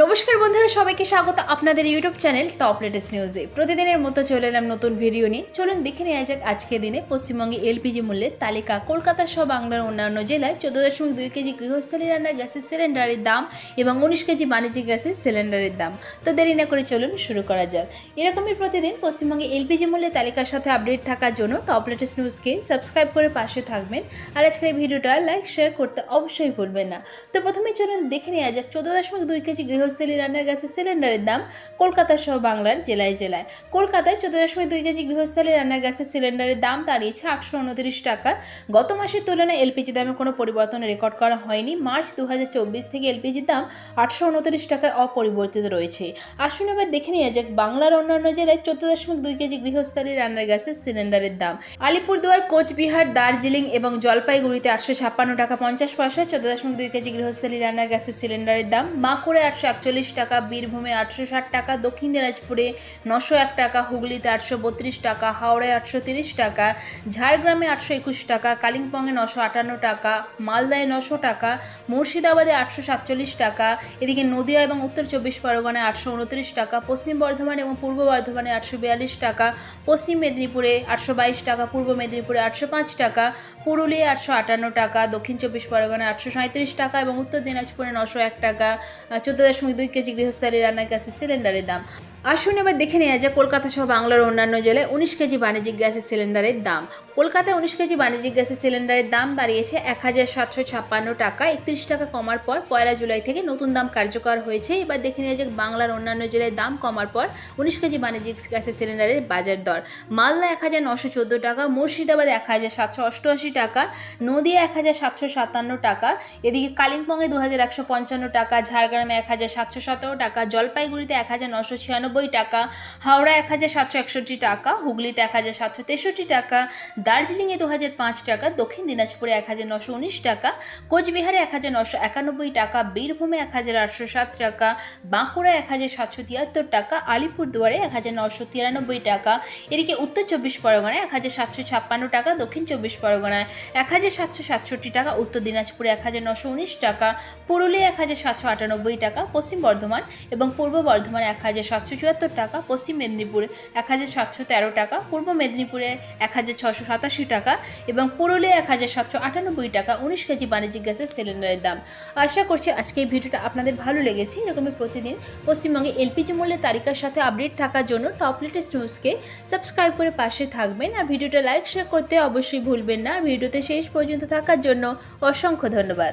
নমস্কার বন্ধুরা, সবাইকে স্বাগত আপনাদের ইউটিউব চ্যানেল টপ লেটেস্ট নিউজে। প্রতিদিনের মতো চলে এলাম নতুন ভিডিও নিয়ে। চলুন দেখে নেওয়া যাক আজকের দিনে পশ্চিমবঙ্গে এলপিজি মূল্যের তালিকা। কলকাতা সহ বাংলার অন্যান্য জেলায় চোদ্দ দশমিক দুই কেজি গৃহস্থলী রান্নার গ্যাসের সিলিন্ডারের দাম এবং উনিশ কেজি বাণিজ্যিক গ্যাসের সিলিন্ডারের দাম। তো দেরি না করে চলুন শুরু করা যাক। এরকমই প্রতিদিন পশ্চিমবঙ্গে এলপিজি মূল্যের তালিকার সাথে আপডেট থাকার জন্য টপ লেটেস্ট নিউজকে সাবস্ক্রাইব করে পাশে থাকবেন। আর আজকের ভিডিওটা লাইক, শেয়ার করতে অবশ্যই ভুলবেন না। তো প্রথমেই চলুন দেখে নেওয়া যাক চোদ্দ দশমিক দুই কেজি গৃহস্থলী রান্নার গ্যাসের সিলিন্ডারের দাম কলকাতা সহ বাংলার জেলায় জেলায়। কলকাতায় চোদ্দ দশমিক দুই কেজি গৃহস্থলী রান্নার গ্যাসের সিলিন্ডারের দাম দাঁড়িয়েছে আটশো উনত্রিশ টাকা। গত মাসের তুলনায় এলপিজি দামে কোনো পরিবর্তন রেকর্ড করা হয়নি। মার্চ দু হাজার চব্বিশ থেকে এলপিজির দাম আটশো উনত্রিশ টাকায় অপরিবর্তিত রয়েছে। আসুন এবার দেখে নেওয়া যাক বাংলার অন্যান্য জেলায় চোদ্দ দশমিক দুই কেজি গৃহস্থলী রান্নার গ্যাসের সিলিন্ডারের দাম। আলিপুরদুয়ার, কোচবিহার, দার্জিলিং এবং জলপাইগুড়িতে আটশো ছাপ্পান্ন টাকা পঞ্চাশ পয়সা চোদ্দ দশমিক দুই কেজি গৃহস্থলী রান্নার গ্যাসের সিলিন্ডারের দাম। বাঁকুড়ে আটশো একচল্লিশ টাকা, বীরভূমে আটশো ষাট টাকা, দক্ষিণ দিনাজপুরে নশো এক টাকা, হুগলিতে আটশো বত্রিশ টাকা, হাওড়ায় আটশো তিরিশ টাকা, ঝাড়গ্রামে আটশো একুশ টাকা, কালিম্পংয়ে নশো আটান্ন টাকা, মালদায় নশো টাকা, মুর্শিদাবাদে আটশো সাতচল্লিশ টাকা, এদিকে নদিয়া এবং উত্তর চব্বিশ পরগনায় আটশো উনত্রিশ টাকা, পশ্চিম বর্ধমান এবং পূর্ব বর্ধমানে আটশো বিয়াল্লিশ টাকা, পশ্চিম মেদিনীপুরে আটশো বাইশ টাকা, পূর্ব মেদিনীপুরে আটশো পাঁচ টাকা, পুরুলিয়ায় আটশো আটান্ন টাকা, দক্ষিণ চব্বিশ পরগনায় আটশো সাঁত্রিশ টাকা এবং উত্তর দিনাজপুরে নশো এক টাকা, চোদ্দ দশমিক দুই কেজি গৃহস্থালী রান্নার গ্যাসের সিলিন্ডারের দাম। আসুন এবার দেখে নেওয়া যায় কলকাতা সহ বাংলার অন্যান্য জেলায় উনিশ কেজি বাণিজ্যিক গ্যাসের সিলিন্ডারের দাম। কলকাতায় উনিশ কেজি বাণিজ্যিক গ্যাসের সিলিন্ডারের দাম দাঁড়িয়েছে এক হাজার সাতশো ছাপ্পান্ন টাকা। একত্রিশ টাকা কমার পর পয়লা জুলাই থেকে নতুন দাম কার্যকর হয়েছে। এবার দেখে নেওয়া যাক বাংলার অন্যান্য জেলায় দাম কমার পর উনিশ কেজি বাণিজ্যিক গ্যাসের সিলিন্ডারের বাজার দর। মালদা এক হাজার নশো চোদ্দ টাকা, মুর্শিদাবাদ এক হাজার সাতশো অষ্টআশি টাকা, নদিয়া এক হাজার সাতশো সাতান্ন টাকা, এদিকে কালিম্পংয়ে দু হাজার একশো পঞ্চান্ন টাকা, ঝাড়গ্রামে এক হাজার সাতশো সতেরো টাকা, জলপাইগুড়িতে এক হাজার নশো ছিয়ানব্বই টাকা হাওড়া এক হাজার সাতশো একষট্টি টাকা হুগলিতে এক হাজার সাতশো তেষট্টি টাকা দার্জিলিংয়ে দু হাজার পাঁচ টাকা দক্ষিণ দিনাজপুরে এক হাজার নশো উনিশ টাকা কোচবিহারে এক হাজার নশো একানব্বই টাকা বীরভূমে এক হাজার আটশো সাত টাকা বাঁকুড়া এক হাজার সাতশো তিয়াত্তর টাকা আলিপুরদুয়ারে এক হাজার নশো তিরানব্বই টাকা এদিকে উত্তর চব্বিশ পরগনায় এক হাজার সাতশো ছাপ্পান্ন টাকা দক্ষিণ চব্বিশ পরগনায় এক হাজার সাতশো সাতষট্টি টাকা উত্তর দিনাজপুরে এক হাজার নশো উনিশ টাকা পুরুলিয়া এক হাজার সাতশো আটানব্বই টাকা পশ্চিম বর্ধমান এবং পূর্ব বর্ধমানে এক হাজার সাতশো চুয়াত্তর টাকা, পশ্চিম মেদিনীপুরে এক হাজার সাতশো তেরো টাকা, পূর্ব মেদিনীপুরে এক হাজার ছশো সাতাশি টাকা এবং পুরুলিয়া এক হাজার সাতশো আটানব্বই টাকা, উনিশ কেজি বাণিজ্যিক গ্যাসের সিলিন্ডারের দাম। আশা করছি আজকে এই ভিডিওটা আপনাদের ভালো লেগেছে। এরকমই প্রতিদিন পশ্চিমবঙ্গে এলপিজি মূল্যের তালিকার সাথে আপডেট থাকার জন্য টপ লেটেস্ট নিউজকে সাবস্ক্রাইব করে পাশে থাকবেন। আর ভিডিওটা লাইক, শেয়ার করতে অবশ্যই ভুলবেন না। ভিডিওতে শেষ পর্যন্ত থাকার জন্য অসংখ্য ধন্যবাদ।